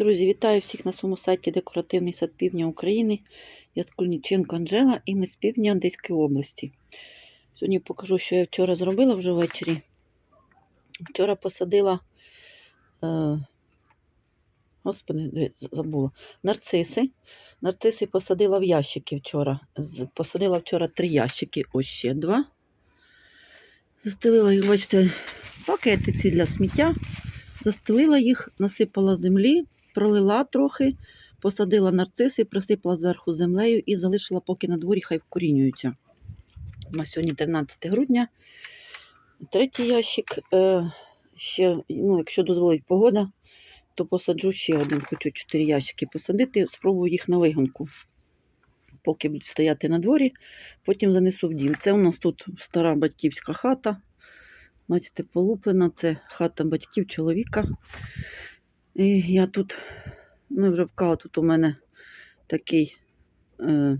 Друзі, вітаю всіх на своєму сайті Декоративний сад Півдня України. Я Скульніченко Анжела і ми з півдня Одеської області. Сьогодні покажу, що я вчора зробила вже ввечері. Вчора посадила, е, господи, забула, нарциси. Нарциси посадила в ящики вчора. Посадила вчора три ящики, ось ще два. Застелила їх, бачите, пакети ці для сміття. Застелила їх, насипала землі, пролила трохи, посадила нарциси, присипала зверху землею і залишила, поки на дворі хай вкорінюються. У нас сьогодні 13 грудня. Третій ящик. Е, ще, ну, якщо дозволить погода, то посаджу ще один. Хочу 4 ящики посадити, спробую їх на вигонку. Поки будуть стояти на дворі, потім занесу в дім. Це у нас тут стара батьківська хата. Бачите, полуплена, це хата батьків чоловіка. І я тут, ну вже вкала, тут у мене такий е,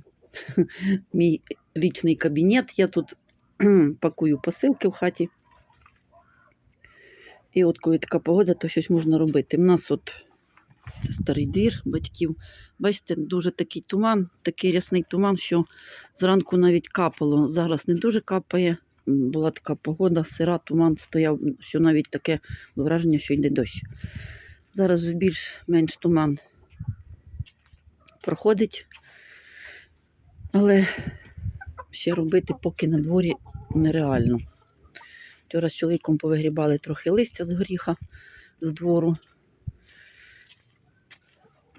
мій лічний кабінет. Я тут пакую посилки в хаті. І от коли така погода, то щось можна робити. У нас от це старий двір батьків. Бачите, дуже такий туман, такий рясний туман, що зранку навіть капало. Зараз не дуже капає. Була така погода, сира, туман стояв, що навіть таке враження, що йде дощ. Зараз більш-менш туман проходить, але ще робити поки на дворі нереально. Вчора з чоловіком повигрібали трохи листя з горіха з двору.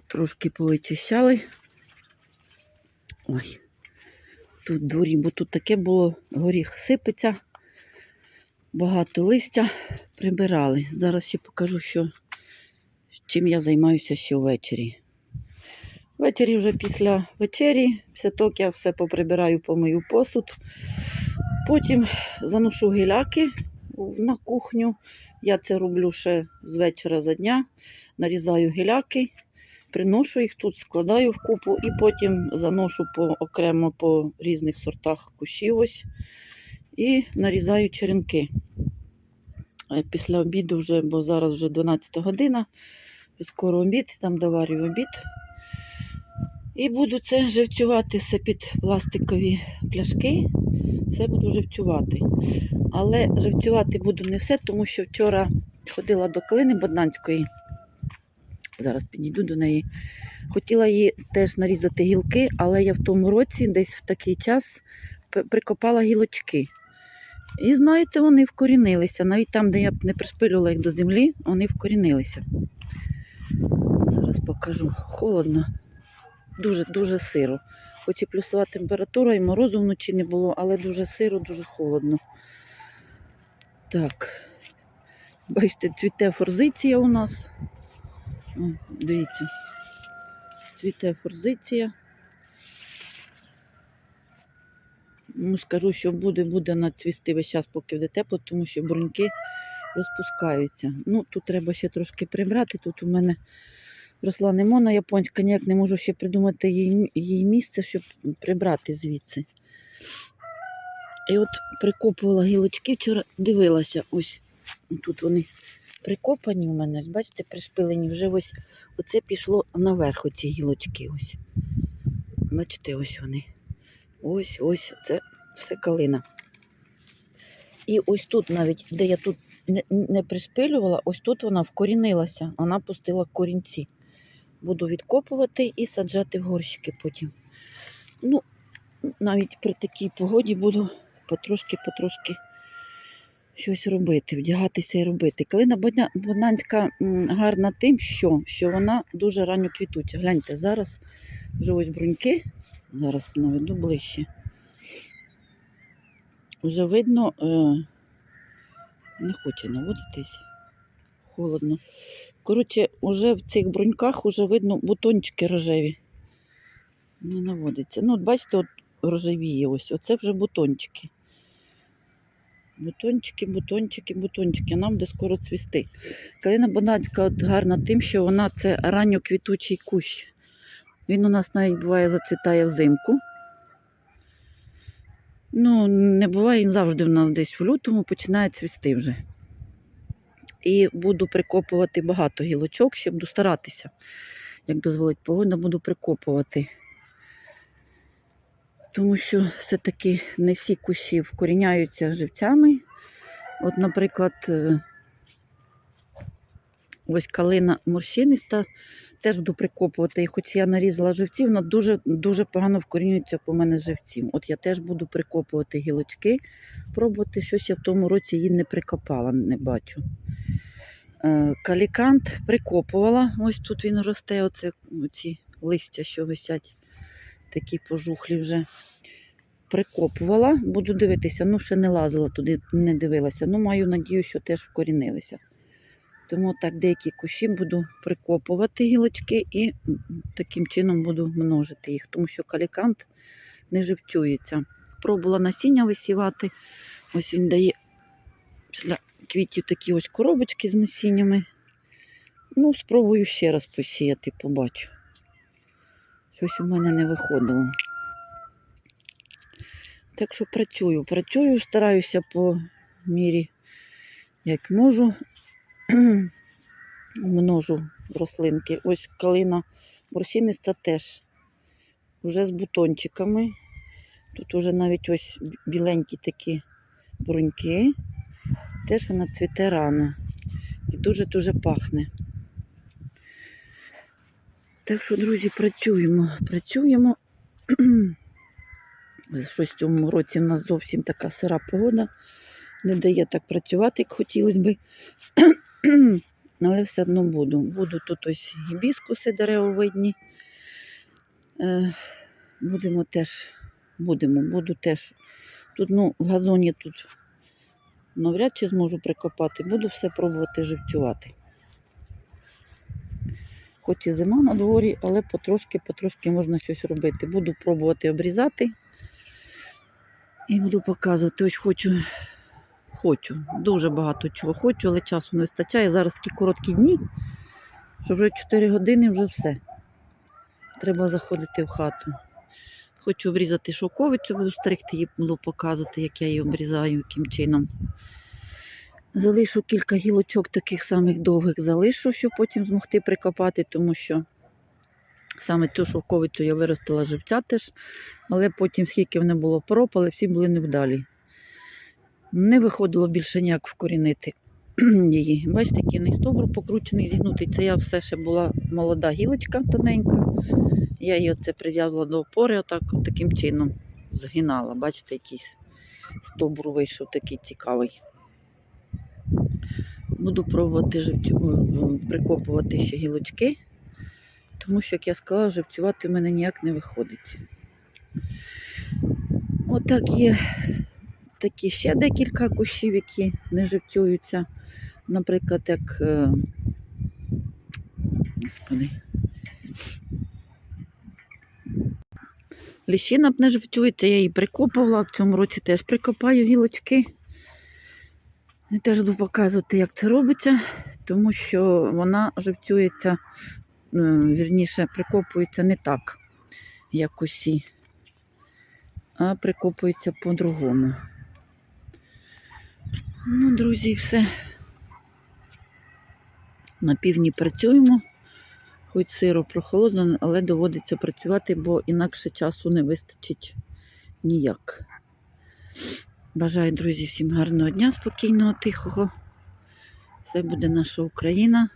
Трошки повичищали. Ой, тут дворі, бо тут таке було, горіх сипеться, багато листя прибирали. Зараз ще покажу, що, чим я займаюся ще ввечері. Ввечері вже після вечері, після я все поприбираю, помию посуд. Потім заношу гіляки на кухню. Я це роблю ще з вечора за дня. Нарізаю гіляки, приношу їх тут, складаю в купу і потім заношу по, окремо по різних сортах кущів ось і нарізаю черенки. Е, Після обіду вже, бо зараз вже 12 година, скоро обід, там доварюю обід. І буду це живцювати все під пластикові пляшки. Все буду живцювати. Але живцювати буду не все, тому що вчора ходила до Калини Боднанської. Зараз підійду до неї. Хотіла їй теж нарізати гілки, але я в тому році, десь в такий час, прикопала гілочки. І знаєте, вони вкорінилися. Навіть там, де я не приспилювала їх до землі, вони вкорінилися. Зараз покажу. Холодно, дуже-дуже сиро. Хоч і плюсова температура, і морозу вночі не було, але дуже сиро, дуже холодно. Так. Бачите, цвіте форзиція у нас. О, дивіться. Цвіте форзиція. Ну, скажу, що буде, буде вона цвісти весь час, поки буде тепло, тому що бруньки розпускаються. Ну, тут треба ще трошки прибрати. Тут у мене росла немона японська, ніяк не можу ще придумати їй, їй місце, щоб прибрати звідси. І от прикопувала гілочки, вчора дивилася, ось тут вони прикопані у мене, бачите, пришпилені, вже ось оце пішло наверх, оці гілочки. ось. Бачите, ось вони. Ось, ось, це все калина. І ось тут навіть, де я тут не, приспилювала, ось тут вона вкорінилася, вона пустила корінці. Буду відкопувати і саджати в горщики потім. Ну, навіть при такій погоді буду потрошки-потрошки щось робити, вдягатися і робити. Калина Боднанська гарна тим, що, що вона дуже ранньо квітуча. Гляньте, зараз вже ось бруньки, зараз наведу ближче. Вже видно, е, не хоче наводитись, холодно. Коротше, вже в цих бруньках вже видно бутончики рожеві. Не наводиться. Ну, от бачите, от рожевіє ось. Оце вже бутончики. Бутончики, бутончики, бутончики. Нам де скоро цвісти. Калина Бонацька от гарна тим, що вона це ранньоквітучий кущ. Він у нас навіть буває зацвітає взимку. Ну, не буває, він завжди у нас десь в лютому починає цвісти вже. і буду прикопувати багато гілочок, ще буду старатися. Як дозволить погода, буду прикопувати. Тому що все-таки не всі кущі вкоріняються живцями. От, наприклад, е, ось калина морщиниста, теж буду прикопувати. І хоч я нарізала живців, вона дуже, дуже погано вкорінюється по мене живців. От я теж буду прикопувати гілочки, пробувати. Щось я в тому році її не прикопала, не бачу. Е, Калікант прикопувала. Ось тут він росте, оце, оці листя, що висять, такі пожухлі вже. Прикопувала, буду дивитися, ну ще не лазила туди, не дивилася. Ну, маю надію, що теж вкорінилися. Тому так деякі кущі буду прикопувати гілочки і таким чином буду множити їх, тому що калікант не живчується. Пробувала насіння висівати. Ось він дає після квітів такі ось коробочки з насіннями. Ну, спробую ще раз посіяти, побачу. Щось у мене не виходило. Так що працюю, працюю, стараюся по мірі, як можу. Множу рослинки. Ось калина борсіниста теж вже з бутончиками. Тут уже навіть ось біленькі такі бруньки. Теж вона цвіте рано і дуже-дуже пахне. Так що, друзі, працюємо, працюємо. Щось в цьому році в нас зовсім така сира погода. Не дає так працювати, як хотілося би. Але все одно буду. Буду тут ось гібіскуси деревовидні. Е, будемо теж, будемо, буду теж. Тут, ну, в газоні тут навряд чи зможу прикопати, буду все пробувати живцювати. Хоч і зима на дворі, але потрошки-потрошки можна щось робити. Буду пробувати обрізати. І буду показувати. Ось хочу, хочу, дуже багато чого хочу, але часу не вистачає. Зараз такі короткі дні, що вже 4 години вже все. Треба заходити в хату. Хочу обрізати шовковицю, буду стригти її, буду показувати, як я її обрізаю, яким чином. Залишу кілька гілочок таких самих довгих залишу, щоб потім змогти прикопати, тому що саме цю шовковицю я виростила живця теж, але потім, скільки в не було пропали, всі були невдалі. Не виходило більше ніяк вкорінити її. Бачите, не стовбур покручений, зігнутий. Це я все ще була молода гілочка тоненька. Я її оце прив'язала до опори, отак, таким чином згинала. Бачите, якийсь стовбур вийшов такий цікавий. Буду пробувати живцю... прикопувати ще гілочки, тому що, як я сказала, живцювати в мене ніяк не виходить. Отак є такі ще декілька кущів, які не живцюються. Наприклад, як. е, Господи. Ліщина б не живцюється, я її прикопувала. В цьому році теж прикопаю гілочки. І теж буду показувати, як це робиться, тому що вона живцюється, е, вірніше, прикопується не так, як усі, а прикопується по-другому. Ну, друзі, все. На півдні працюємо, хоч сиро прохолодно, але доводиться працювати, бо інакше часу не вистачить ніяк. Бажаю, друзі, всім гарного дня, спокійного, тихого. Все буде наша Україна.